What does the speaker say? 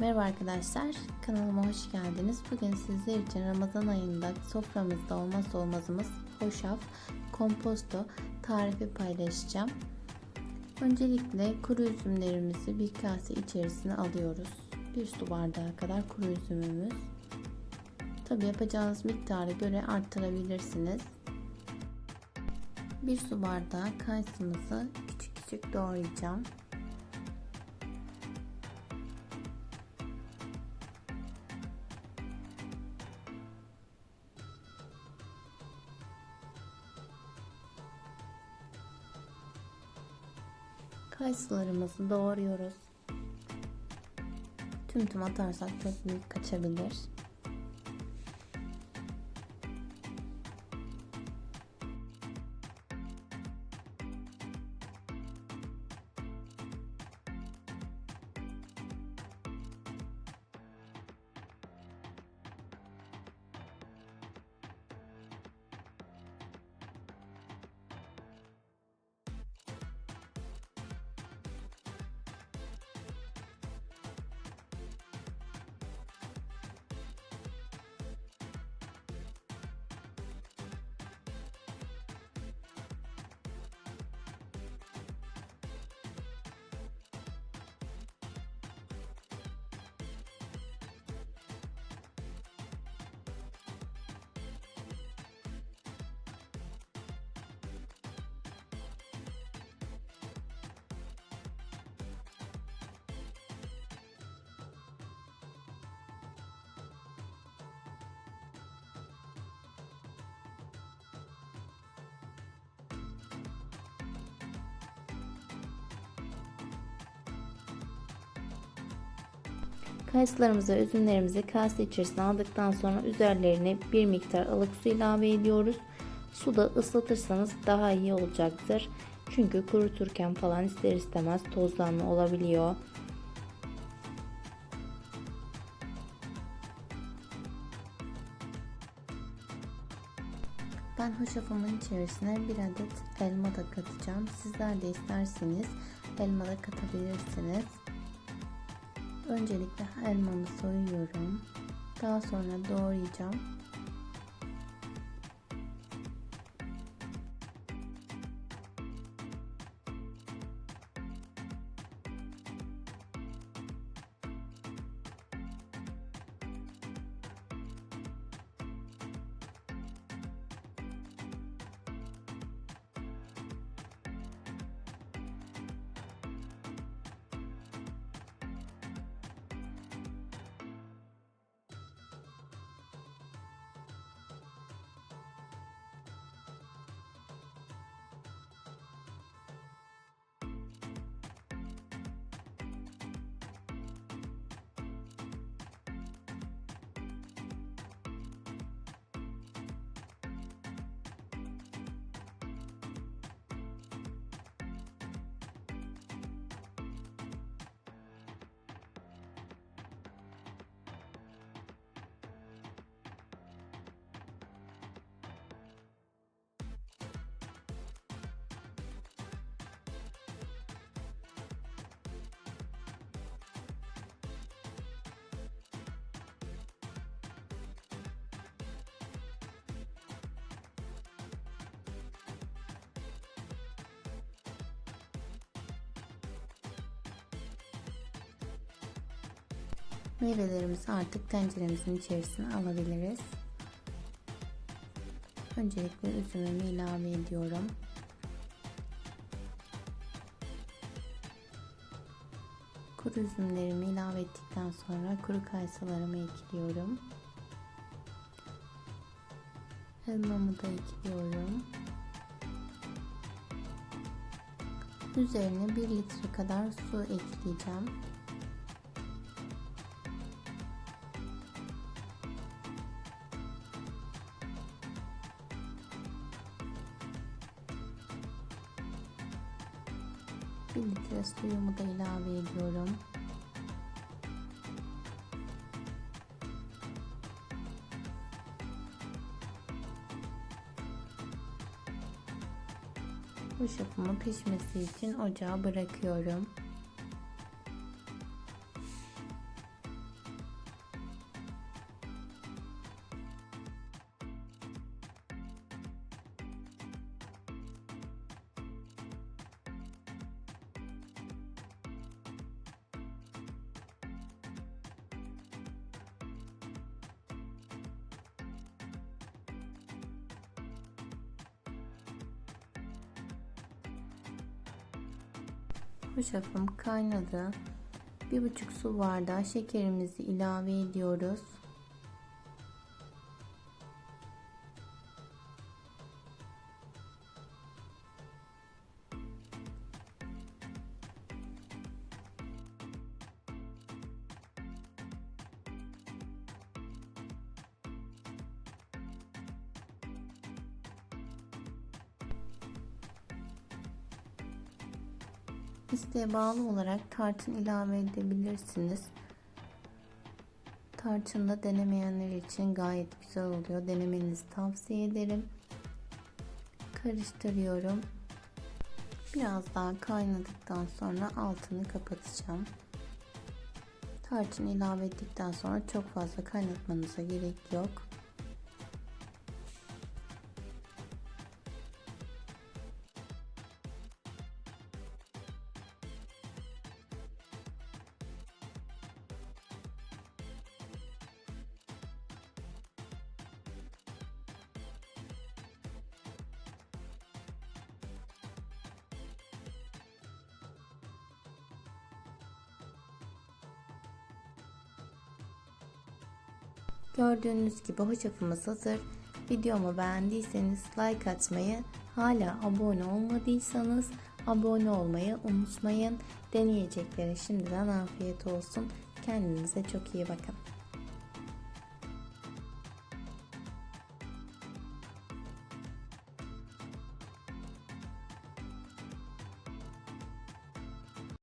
Merhaba arkadaşlar, kanalıma hoş geldiniz. Bugün sizler için Ramazan ayında soframızda olmazsa olmazımız hoşaf, komposto tarifi paylaşacağım. Öncelikle kuru üzümlerimizi bir kase içerisine alıyoruz. Bir su bardağı kadar kuru üzümümüz. Tabi yapacağınız miktara göre arttırabilirsiniz. Bir su bardağı kayısımızı küçük küçük doğrayacağım. Kayısılarımızı doğruyoruz. Tüm tüm atarsak çok büyük kaçabilir. Kayısılarımızı üzümlerimizi kase içerisine aldıktan sonra üzerlerine bir miktar ılık su ilave ediyoruz. Suda ıslatırsanız daha iyi olacaktır. Çünkü kuruturken falan ister istemez tozlanma olabiliyor. Ben hoşafımın içerisine bir adet elma da katacağım. Sizler de isterseniz elma da katabilirsiniz. Öncelikle elmamı soyuyorum. Daha sonra doğrayacağım. Meyvelerimizi artık tenceremizin içerisine alabiliriz. Öncelikle üzümümü ilave ediyorum. Kuru üzümlerimi ilave ettikten sonra kuru kayısılarımı ekliyorum. Elmamı da ekliyorum. Üzerine 1 litre kadar su ekleyeceğim. Bir litre suyumu da ilave ediyorum. Hoşafımın pişmesi için ocağa bırakıyorum. Hoşafım kaynadı. Bir buçuk su bardağı şekerimizi ilave ediyoruz. İsteğe bağlı olarak tarçın ilave edebilirsiniz. Tarçın da denemeyenler için gayet güzel oluyor. Denemenizi tavsiye ederim. Karıştırıyorum. Biraz daha kaynadıktan sonra altını kapatacağım. Tarçın ilave ettikten sonra çok fazla kaynatmanıza gerek yok. Gördüğünüz gibi hoşafımız hazır. Videomu beğendiyseniz like atmayı, hala abone olmadıysanız abone olmayı unutmayın. Deneyeceklere şimdiden afiyet olsun. Kendinize çok iyi bakın.